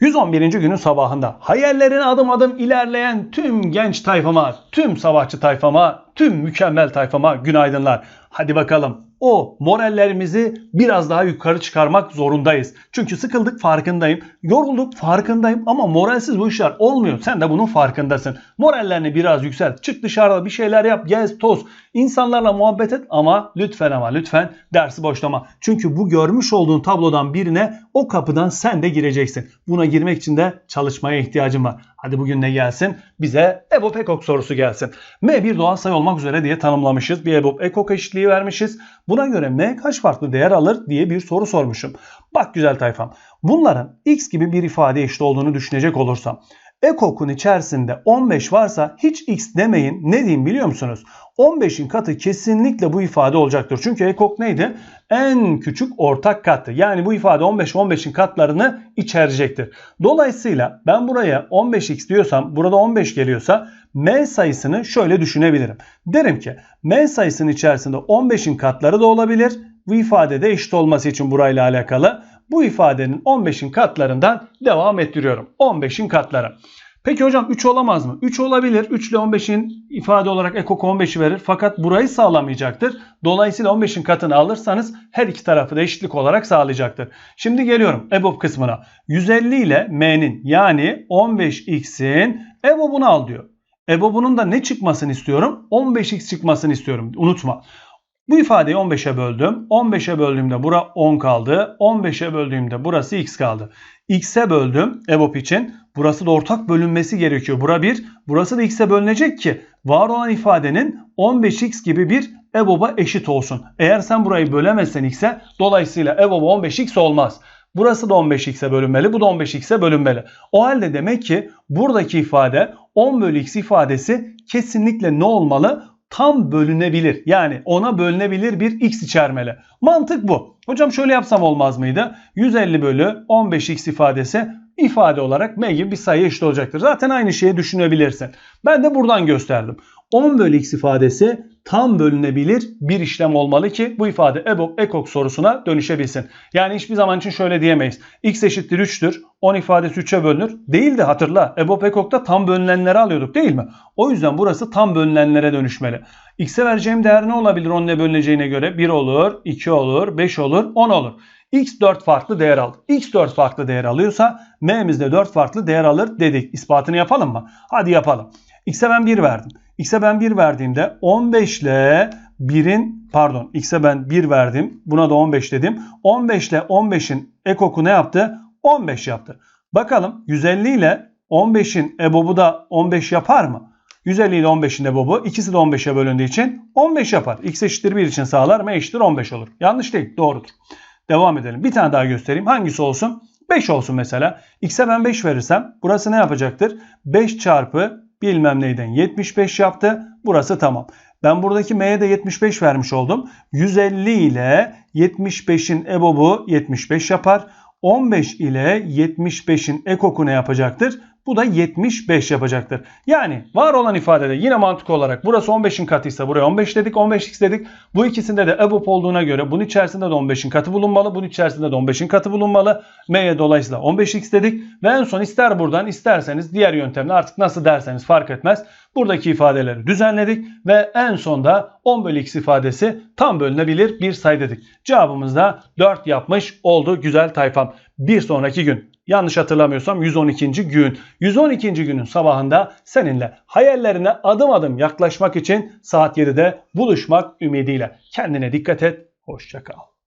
111. günün sabahında hayallerine adım adım ilerleyen tüm genç tayfama, tüm savaşçı tayfama, tüm mükemmel tayfama günaydınlar. Hadi bakalım o morallerimizi biraz daha yukarı çıkarmak zorundayız. Çünkü sıkıldık farkındayım. Yorulduk farkındayım ama moralsiz bu işler olmuyor. Sen de bunun farkındasın. Morallerini biraz yükselt. Çık dışarıda bir şeyler yap. Gez, toz. İnsanlarla muhabbet et ama lütfen ama lütfen dersi boşlama. Çünkü bu görmüş olduğun tablodan birine o kapıdan sen de gireceksin. Buna girmek için de çalışmaya ihtiyacın var. Hadi bugün ne gelsin? Bize EBOB EKOK sorusu gelsin. M bir doğal sayı olmak üzere diye tanımlamışız. Bir EBOB EKOK eşitliği vermişiz. Buna göre M kaç farklı değer alır diye bir soru sormuşum. Bak güzel tayfam. Bunların X gibi bir ifade eşit olduğunu düşünecek olursam EKOK'un içerisinde 15 varsa hiç X demeyin. Ne diyeyim biliyor musunuz? 15'in katı kesinlikle bu ifade olacaktır. Çünkü EKOK neydi? En küçük ortak kattı. Yani bu ifade 15 15'in katlarını içerecektir. Dolayısıyla ben buraya 15x diyorsam burada 15 geliyorsa M sayısını şöyle düşünebilirim. Derim ki M sayısının içerisinde 15'in katları da olabilir. Bu ifadede eşit olması için burayla alakalı. Bu ifadenin 15'in katlarından devam ettiriyorum. 15'in katları. Peki hocam 3 olamaz mı? 3 olabilir. 3 ile 15'in ifade olarak ekok 15'i verir. Fakat burayı sağlamayacaktır. Dolayısıyla 15'in katını alırsanız her iki tarafı da eşitlik olarak sağlayacaktır. Şimdi geliyorum EBOB kısmına. 150 ile M'nin yani 15x'in EBOB'unu al diyor. EBOB'unun da ne çıkmasını istiyorum? 15x çıkmasını istiyorum. Unutma. Bu ifadeyi 15'e böldüm. 15'e böldüğümde bura 10 kaldı. 15'e böldüğümde burası x kaldı. x'e böldüm EBOB için. Burası da ortak bölünmesi gerekiyor. Bura 1. Burası da x'e bölünecek ki var olan ifadenin 15x gibi bir EBOB'a eşit olsun. Eğer sen burayı bölemezsen x'e dolayısıyla EBOB 15x olmaz. Burası da 15x'e bölünmeli. Bu da 15x'e bölünmeli. O halde demek ki buradaki ifade 10 bölü x ifadesi kesinlikle ne olmalı? Tam bölünebilir. Yani ona bölünebilir bir x içermeli. Mantık bu. Hocam şöyle yapsam olmaz mıydı? 150 bölü 15x ifadesi ifade olarak m gibi bir sayı eşit olacaktır. Zaten aynı şeyi düşünebilirsin. Ben de buradan gösterdim. 10 bölü x ifadesi tam bölünebilir bir işlem olmalı ki bu ifade EBOB EKOK sorusuna dönüşebilsin. Yani hiçbir zaman için şöyle diyemeyiz. x eşittir 3'tür. 10 ifadesi 3'e bölünür. Değil de hatırla EBOB EKOK'ta tam bölünenleri alıyorduk değil mi? O yüzden burası tam bölünenlere dönüşmeli. X'e vereceğim değer ne olabilir 10 ne bölüneceğine göre? 1 olur, 2 olur, 5 olur, 10 olur. X 4 farklı değer aldı. X 4 farklı değer alıyorsa M'miz de 4 farklı değer alır dedik. İspatını yapalım mı? Hadi yapalım. X'e ben 1 verdim. X'e ben 1 verdiğimde 15 ile 1'in pardon X'e ben 1 verdim. Buna da 15 dedim. 15 ile 15'in ekoku ne yaptı? 15 yaptı. Bakalım 150 ile 15'in ebobu da 15 yapar mı? 150 ile 15'in ebobu ikisi de 15'e bölündüğü için 15 yapar. X eşittir 1 için sağlar. M eşittir 15 olur. Yanlış değil. Doğrudur. Devam edelim. Bir tane daha göstereyim. Hangisi olsun? 5 olsun mesela. X'e ben 5 verirsem burası ne yapacaktır? 5 çarpı bilmem neyden 75 yaptı. Burası tamam. Ben buradaki M'ye de 75 vermiş oldum. 150 ile 75'in EBOB'u 75 yapar. 15 ile 75'in ekoku ne yapacaktır? Bu da 75 yapacaktır. Yani var olan ifadede yine mantık olarak burası 15'in katıysa buraya 15 dedik 15x dedik. Bu ikisinde de EBOB olduğuna göre bunun içerisinde de 15'in katı bulunmalı. Bunun içerisinde de 15'in katı bulunmalı. M'ye dolayısıyla 15x dedik. Ve en son ister buradan isterseniz diğer yöntemle artık nasıl derseniz fark etmez. Buradaki ifadeleri düzenledik ve en sonda 10 bölü x ifadesi tam bölünebilir bir sayı dedik. Cevabımız da 4 yapmış oldu güzel tayfam. Bir sonraki gün yanlış hatırlamıyorsam 112. gün. 112. günün sabahında seninle hayallerine adım adım yaklaşmak için saat 7'de buluşmak ümidiyle. Kendine dikkat et. Hoşçakal.